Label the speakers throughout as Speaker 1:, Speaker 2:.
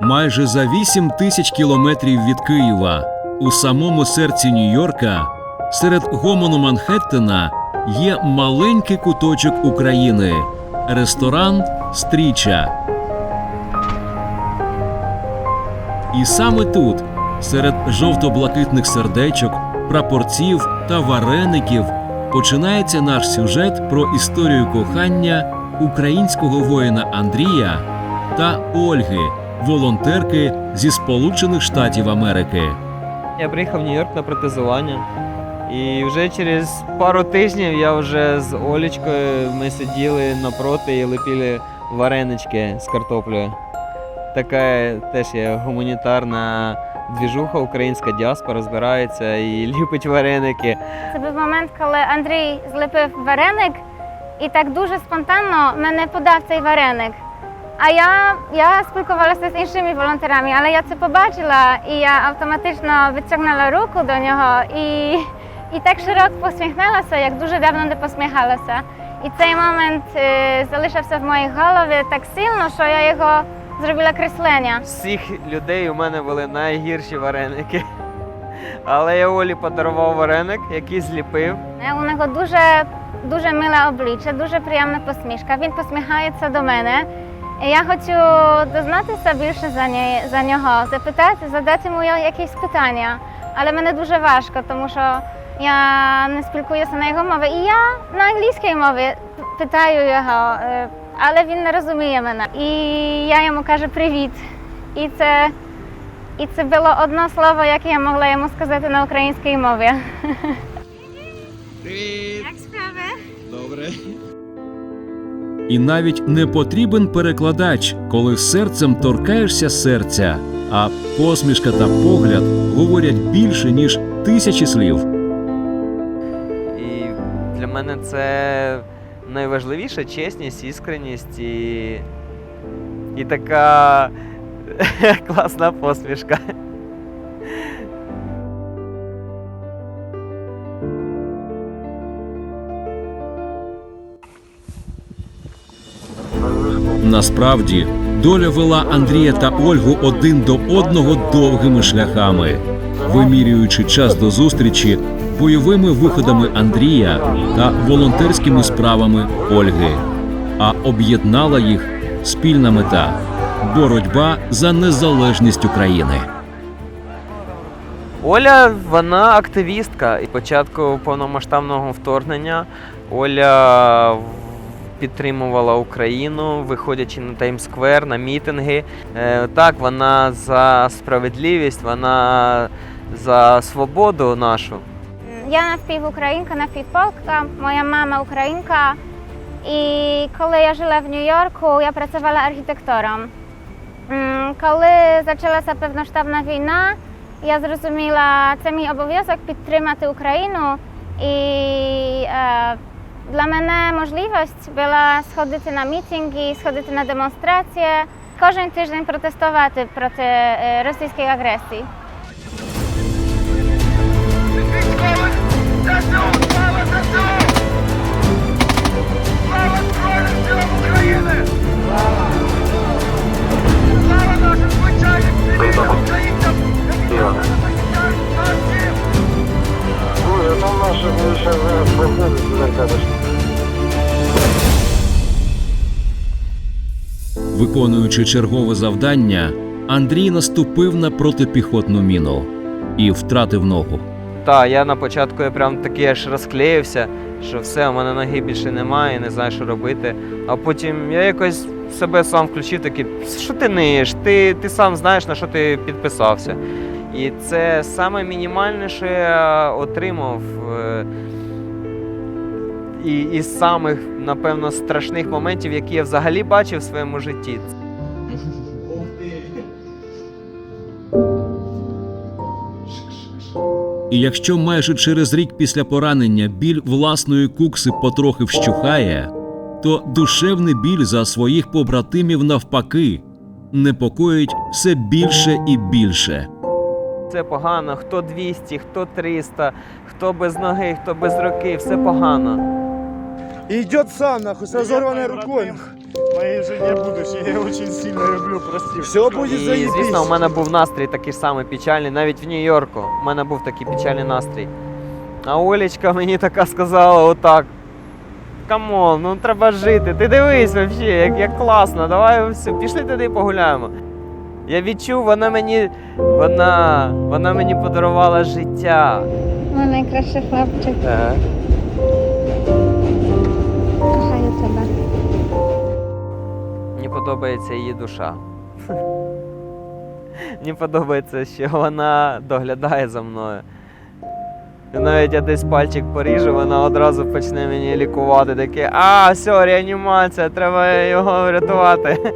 Speaker 1: Майже за 8 тисяч кілометрів від Києва, у самому серці Нью-Йорка, серед гомону Манхеттена є маленький куточок України ресторан Стріча. І саме тут, серед жовто-блакитних сердечок, прапорців та вареників, починається наш сюжет про історію кохання українського воїна Андрія та Ольги, волонтерки зі Сполучених Штатів Америки.
Speaker 2: Я приїхав в Нью-Йорк на протезування. І вже через пару тижнів я вже з Олічкою ми сиділи напроти і лепили варенички з картоплею. Така теж є гуманітарна двіжуха, українська діаспора збирається і ліпить вареники.
Speaker 3: Це був момент, коли Андрій злепив вареник, і так дуже спонтанно мене подав цей вареник. А я, я спілкувалася з іншими волонтерами, але я це побачила і я автоматично відтягнула руку до нього і, і так широко посміхнулася, як дуже давно не посміхалася. І цей момент е, залишився в моїй голові так сильно, що я його зробила креслення.
Speaker 2: З всіх людей у мене були найгірші вареники. Але я Олі подарував вареник, який зліпив.
Speaker 3: Е, У нього дуже, дуже миле обличчя, дуже приємна посмішка. Він посміхається до мене. І я хочу дізнатися більше за, ні, за нього, запитати, задати йому якісь питання. Але мені дуже важко, тому що я не спілкуюся на його мові. І я на англійській мові питаю його, е, але він не розуміє мене. І я йому кажу привіт. І це, і це було одне слово, яке я могла йому сказати на українській мові.
Speaker 2: Привіт!
Speaker 3: Як справи?
Speaker 2: Добре.
Speaker 1: І навіть не потрібен перекладач, коли серцем торкаєшся серця, а посмішка та погляд говорять більше, ніж тисячі слів.
Speaker 2: І для мене це найважливіше чесність, іскреність і, і така класна посмішка.
Speaker 1: Насправді, доля вела Андрія та Ольгу один до одного довгими шляхами, вимірюючи час до зустрічі бойовими виходами Андрія та волонтерськими справами Ольги. А об'єднала їх спільна мета боротьба за незалежність України.
Speaker 2: Оля, вона активістка. І початку повномасштабного вторгнення Оля підтримувала Україну, виходячи на Таймсквер, на мітинги. Е, Так, вона за справедливість, вона за свободу нашу.
Speaker 3: Я напівукраїнка, напівполка, моя мама українка. І коли я жила в Нью-Йорку, я працювала архітектором. М, Коли почалася повноштабна війна, я зрозуміла, це мій обов'язок підтримати Україну. І е, для мене можливість була сходити на мітинги, сходити на демонстрації, кожен тиждень протестувати проти е, російської агресії.
Speaker 1: Виконуючи чергове завдання, Андрій наступив на протипіхотну міну і втратив ногу.
Speaker 2: Та, я на початку я прям такий аж розклеївся, що все, у мене ноги більше немає, не знаю, що робити. А потім я якось себе сам включив, такий, що ти ниєш? Ти, ти сам знаєш, на що ти підписався. І це саме мінімальне, що я отримав. е, І із самих, напевно, страшних моментів, які я взагалі бачив в своєму житті.
Speaker 1: І якщо майже через рік після поранення біль власної кукси потрохи вщухає, то душевний біль за своїх побратимів навпаки непокоїть все більше і більше.
Speaker 2: Це погано, хто 200, хто 300, хто без ноги, хто без руки, все погано.
Speaker 4: И идет сам, нахуй,
Speaker 5: Приятно,
Speaker 4: рукой.
Speaker 5: родным. Моей жене будущей, я ее очень сильно люблю, прости.
Speaker 4: Все будет
Speaker 2: І,
Speaker 4: заебись.
Speaker 2: звісно, у мене був настрій такий самий печальний, навіть в Нью-Йорку. У мене був такий печальний настрій. А Олечка мені така сказала отак. Камон, ну треба жити. Ти дивись взагалі, як, як класно, давай все, пішли туди погуляємо. Я відчув, вона мені. Вона. Вона мені подарувала життя.
Speaker 3: Mój najkraszszy chłopczyk,
Speaker 2: Так. Подобається її душа. Мені подобається, що вона доглядає за мною. І навіть я десь пальчик поріжу, вона одразу почне мені лікувати. Таке, а, все, реанімація, треба його врятувати.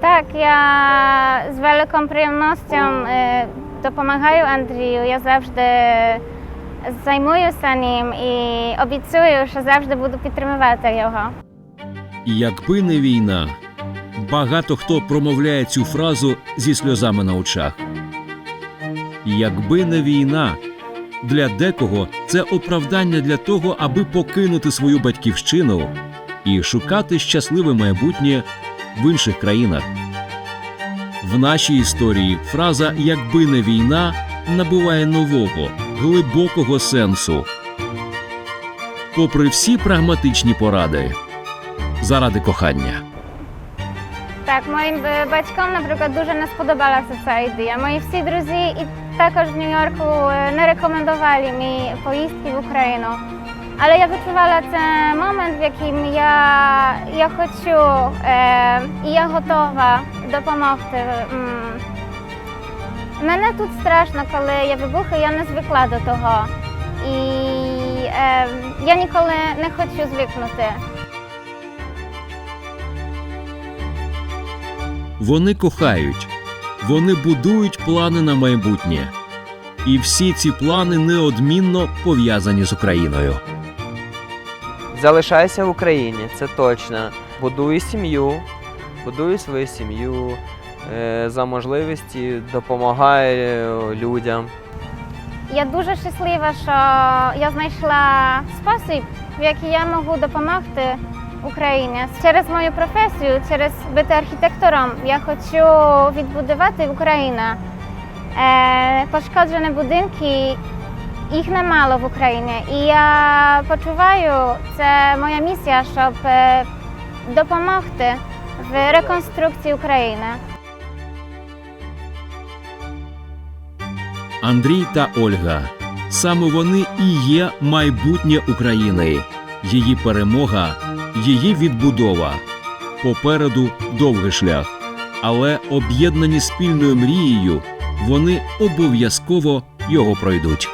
Speaker 3: Tak, ja z wielką przyjemnością e, dopomagаю Андрію. Я завжди займуюся ним і обіцюю, що завжди буду підтримувати його.
Speaker 1: Якби не війна, багато хто промовляє цю фразу зі сльозами на очах. Якби не війна, для декого це оправдання для того, аби покинути свою батьківщину і шукати щасливе майбутнє в інших країнах. В нашій історії фраза Якби не війна набуває нового, глибокого сенсу. Попри всі прагматичні поради, заради кохання.
Speaker 3: Так, моїм е, батькам, наприклад, дуже не сподобалася ця ідея. Мої всі друзі і також в Нью-Йорку е, не рекомендували мені поїздки в Україну. Але я відчувала це момент, в яким я, я хочу е, і я готова допомогти. Мене тут страшно, коли є вибухи, я не звикла до того. І е, я ніколи не хочу звикнути.
Speaker 1: Вони кохають, вони будують плани на майбутнє. І всі ці плани неодмінно пов'язані з Україною.
Speaker 2: Залишайся в Україні, це точно. Будуй сім'ю, будуй свою сім'ю, е, за можливості допомагай е, людям.
Speaker 3: Я дуже щаслива, що я знайшла спосіб, в який я можу допомогти Україні. Через мою професію, через бути архітектором, я хочу відбудувати Україну. Е, пошкоджені будинки, їх немало в Україні. І я почуваю, це моя місія, щоб е, допомогти в реконструкції України.
Speaker 1: Андрій та Ольга. Саме вони і є майбутнє України, її перемога, її відбудова. Попереду довгий шлях, але об'єднані спільною мрією, вони обов'язково його пройдуть.